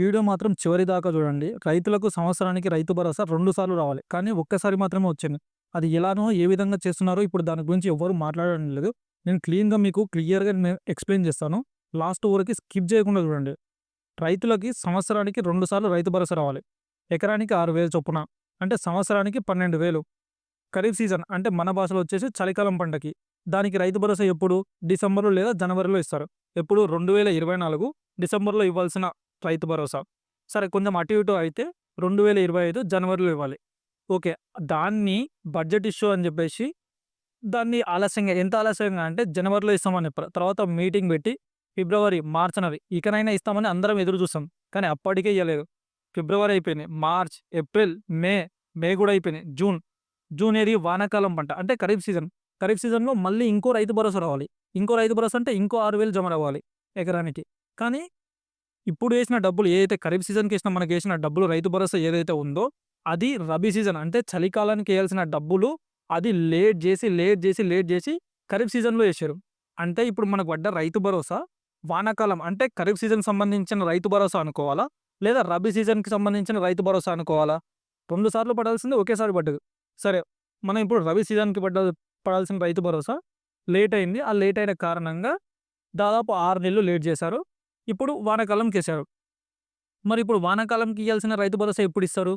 Video మాత్రం చివరి దాకా చూడండి. రైతులకు సంవత్సరానికి రైతు భరోసా రెండు సార్లు రావాలి. కానీ ఒక్కసారి మాత్రమే వచ్చింది. అది ఎలానో, ఏ విధంగా చేస్తున్నారో ఇప్పుడు దాని గురించి ఎవరు మాట్లాడడం లేదు. నేను క్లీన్‌గా మీకు క్లియర్‌గా నేను ఎక్స్‌ప్లెయిన్ చేస్తాను. లాస్ట్ వరకు స్కిప్ చేయకుండా చూడండి. రైతులకి సంవత్సరానికి 2 సార్లు రైతు భరోసా రావాలి. ఎకరానికి ఆరు వేలు చొప్పున. అంటే సంవత్సరానికి 12000. ఖరీఫ్ సీజన్ అంటే మన భాషలో వచ్చేసి చలికాలం పంటకి. దానికి రైతు భరోసా ఎప్పుడు? డిసెంబర్‌లో లేదా జనవరిలో ఇస్తారు. ఎప్పుడు? 2024 డిసెంబర్‌లో ఇవ్వాల్సిన రైతు భరోసా. సరే కొంచెం అటు ఇటు అయితే 2025 జనవరిలో ఇవ్వాలి. ఓకే. దాన్ని బడ్జెట్ ఇష్యూ అని చెప్పేసి దాన్ని ఆలస్యంగా ఎంత ఆలస్యంగా అంటే జనవరిలో ఇస్తామని చెప్పారు. తర్వాత మీటింగ్ పెట్టి ఫిబ్రవరి, మార్చ్‌నవి ఇకనైనా ఇస్తామని అందరం ఎదురు చూస్తాం. కానీ అప్పటికే ఇయ్యలేదు. ఫిబ్రవరి అయిపోయింది. మార్చ్, ఏప్రిల్, మే, మే కూడా అయిపోయింది. జూన్, జూన్ ఏది వానాకాలం పంట అంటే ఖరీఫ్ సీజన్. ఖరీఫ్ సీజన్‌లో మళ్ళీ ఇంకో రైతు భరోసా రావాలి. ఇంకో రైతు భరోసా అంటే ఇంకో ఆరు వేలు జమ రావాలి ఎకరానికి. కానీ ఇప్పుడు వేసిన డబ్బులు ఏదైతే ఖరీఫ్ సీజన్‌కి వేసిన ఏసిన వేసిన డబ్బులు రైతు భరోసా ఏదైతే ఉందో అది రబీ సీజన్ అంటే చలికాలానికి వేయాల్సిన డబ్బులు అది లేట్ చేసి, లేట్ చేసి, లేట్ చేసి ఖరీఫ్ సీజన్‌లో వేసారు అంటే ఇప్పుడు మనకు పడ్డ రైతు భరోసా వానాకాలం అంటే ఖరీఫ్ సీజన్ సంబంధించిన రైతు భరోసా అనుకోవాలా? లేదా రబీ సీజన్‌కి సంబంధించిన రైతు భరోసా అనుకోవాలా? రెండు సార్లు పడాల్సింది ఒకేసారి పడ్డది. సరే మనం ఇప్పుడు రబీ సీజన్‌కి పడ్డ పడాల్సిన రైతు భరోసా లేట్ అయింది. ఆ లేట్ అయిన కారణంగా దాదాపు ఆరు నెలలు లేట్ చేశారు. ఇప్పుడు వానాకాలంకేశారు. మరి ఇప్పుడు వానాకాలంకి ఇవ్వాల్సిన రైతు భరోసా ఎప్పుడు ఇస్తారు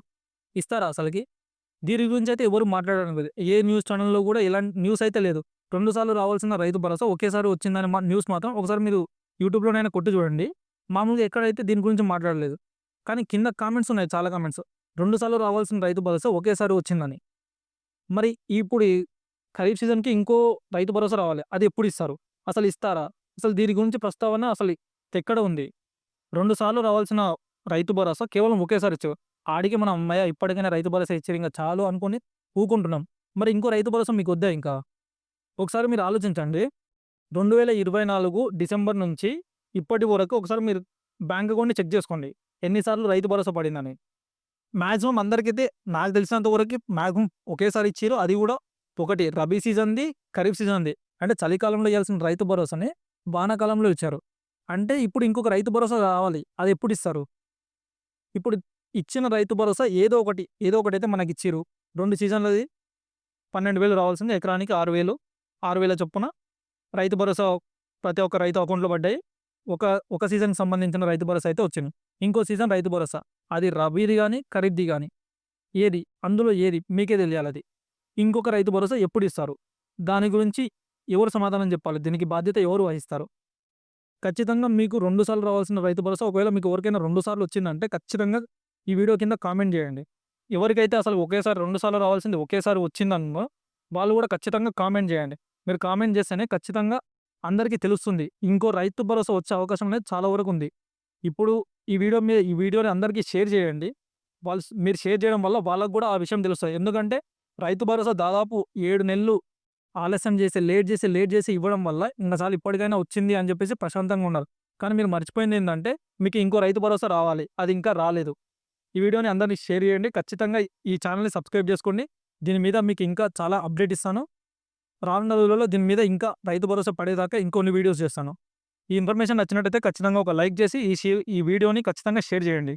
ఇస్తారా అసలుకి దీని గురించి అయితే ఎవరు మాట్లాడడం లేదు. ఏ న్యూస్ ఛానల్లో కూడా ఇలాంటి న్యూస్ అయితే లేదు. రెండుసార్లు రావాల్సిన రైతు భరోసా ఒకేసారి వచ్చిందని మా న్యూస్ మాత్రం ఒకసారి మీరు యూట్యూబ్‌లోనైనా కొట్టి చూడండి. మామూలుగా ఎక్కడైతే దీని గురించి మాట్లాడలేదు. కానీ కింద కామెంట్స్ ఉన్నాయి చాలా కామెంట్స్. రెండుసార్లు రావాల్సిన రైతు భరోసా ఒకేసారి వచ్చిందని. మరి ఇప్పుడు ఖరీఫ్ సీజన్‌కి ఇంకో రైతు భరోసా రావాలి. అది ఎప్పుడు ఇస్తారు? అసలు ఇస్తారా? అసలు దీని గురించి ప్రస్తావన అసలు ఎక్కడ ఉంది? రెండుసార్లు రావాల్సిన రైతు భరోసా కేవలం ఒకేసారి ఇచ్చారు. ఆడికి మనం హమ్మయ్య! ఇప్పటికైనా రైతు భరోసా ఇచ్చారు ఇంకా చాలు అనుకుని ఊకుంటున్నాం. మరి ఇంకో రైతు భరోసా మీకు వద్దా ఇంకా? ఒకసారి మీరు ఆలోచించండి. 2024 డిసెంబర్ నుంచి ఇప్పటి వరకు ఒకసారి మీరు బ్యాంక్ అకౌంట్‌ని చెక్ చేసుకోండి. ఎన్నిసార్లు రైతు భరోసా పడిందని. మ్యాక్సిమం అందరికైతే నాకు తెలిసినంత వరకు మ్యాక్సిమం ఒకేసారి ఇచ్చారు అది కూడా ఒకటి రబీ సీజన్‌ది, ఖరీఫ్ సీజన్‌ది. అంటే చలికాలంలో ఇవ్వాల్సిన రైతు భరోసాని వానాకాలంలో ఇచ్చారు. అంటే ఇప్పుడు ఇంకొక రైతు భరోసా కావాలి. అది ఎప్పుడు ఇస్తారు? ఇప్పుడు ఇచ్చిన రైతు భరోసా ఏదో ఒకటి, ఏదో ఒకటైతే మనకిచ్చిర్రు. 2 సీజన్‌లది 12000 రావాల్సింది ఎకరానికి 6000, 6000 చొప్పున రైతు భరోసా ప్రతి ఒక్క రైతు అకౌంట్‌లో పడ్డాయి. ఒక ఒక సీజన్‌కి సంబంధించిన రైతు భరోసా అయితే వచ్చింది. ఇంకో సీజన్ రైతు భరోసా. అది రబీది కానీ ఖరీద్ది కానీ ఏది? అందులో ఏది? మీకే తెలియాలి అది ఇంకొక రైతు భరోసా ఎప్పుడు ఇస్తారు దాని గురించి ఎవరు సమాధానం చెప్పాలి? దీనికి బాధ్యత ఎవరు వహిస్తారు? ఖచ్చితంగా మీకు రెండు సార్లు రావాల్సిన రైతు భరోసా ఒకవేళ మీకు ఎవరికైనా రెండు సార్లు వచ్చిందంటే ఖచ్చితంగా ఈ వీడియో కింద కామెంట్ చేయండి. ఎవరికైతే అసలు ఒకేసారి రెండు సార్లు రావాల్సింది ఒకేసారి వచ్చిందనుకో వాళ్ళు కూడా ఖచ్చితంగా కామెంట్ చేయండి. మీరు కామెంట్ చేస్తేనే ఖచ్చితంగా అందరికీ తెలుస్తుంది. ఇంకో రైతు భరోసా వచ్చే అవకాశం అనేది చాలా వరకు ఉంది. ఇప్పుడు ఈ వీడియో మీద ఈ వీడియోని అందరికీ షేర్ చేయండి. వాళ్ళు మీరు షేర్ చేయడం వల్ల వాళ్ళకు కూడా ఆ విషయం తెలుస్తుంది ఎందుకంటే రైతు భరోసా దాదాపు ఏడు నెలలు ఆలస్యం చేసి, లేట్ చేసి, లేట్ చేసి ఇవ్వడం వల్ల ఇంకసారి ఇప్పటికైనా వచ్చింది అని చెప్పేసి ప్రశాంతంగా ఉన్నారు. కానీ మీరు మర్చిపోయింది ఏంటంటే మీకు ఇంకో రైతు భరోసా రావాలి. అది ఇంకా రాలేదు. ఈ వీడియోని అందరినీ షేర్ చేయండి. ఖచ్చితంగా ఈ ఛానల్ని సబ్స్క్రైబ్ చేసుకోండి. దీని మీద మీకు ఇంకా చాలా అప్డేట్ ఇస్తాను. రానున్న రోజుల్లో దీని మీద ఇంకా రైతు భరోసా పడేదాకా ఇంకొన్ని వీడియోస్ చేస్తాను. ఈ ఇన్ఫర్మేషన్ నచ్చినట్టయితే ఖచ్చితంగా ఒక లైక్ చేసి ఈ ఈ వీడియోని ఖచ్చితంగా షేర్ చేయండి.